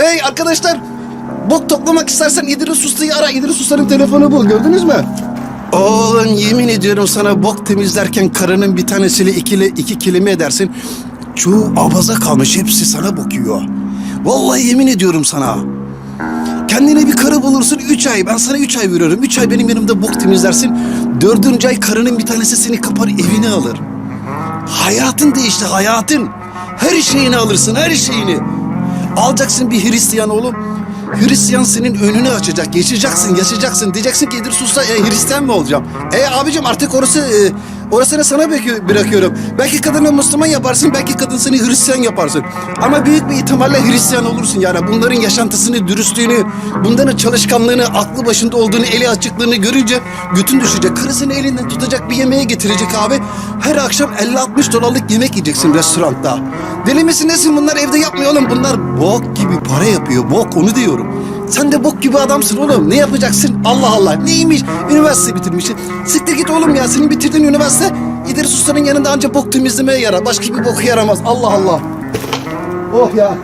Hey arkadaşlar. Bok toplamak istersen İdris Usta'yı ara. İdris Usta'nın telefonu bu. Gördünüz mü? Oğlum yemin ediyorum sana bok temizlerken karının bir tanesiyle ikili, iki kelime edersin. Çoğu abaza kalmış. Hepsi sana bakıyor. Vallahi yemin ediyorum sana. Kendine bir karı bulursun üç ay. Ben sana üç ay veriyorum. Üç ay benim yanımda bok temizlersin. Dördüncü ay karının bir tanesi seni kapar evine alır. Hayatın değişti hayatın. Her şeyini alırsın her şeyini. Alacaksın bir Hristiyan oğlum. Hristiyan senin önünü açacak. Yaşayacaksın, yaşayacaksın. Diyeceksin ki İdris Usta e, Hristiyan mı olacağım? E abicim artık orası e, orasını sana bırakı- bırakıyorum. Belki kadını Müslüman yaparsın, belki kadın seni Hristiyan yaparsın. Ama büyük bir ihtimalle Hristiyan olursun yani. Bunların yaşantısını, dürüstlüğünü, bunların çalışkanlığını, aklı başında olduğunu, eli açıklığını görünce götün düşecek. Karısını elinden tutacak bir yemeğe getirecek abi. Her akşam 50-60 dolarlık yemek yiyeceksin restoranda. Deli misin nesin bunlar evde yapmıyor oğlum. Bunlar bok gibi para yapıyor. Bok onu diyorum. Sen de bok gibi adamsın oğlum. Ne yapacaksın? Allah Allah. Neymiş? Üniversite bitirmişsin. Siktir git oğlum ya. Senin bitirdiğin üniversite İdris Usta'nın yanında ancak bok temizlemeye yarar. Başka bir boku yaramaz. Allah Allah. Oh ya.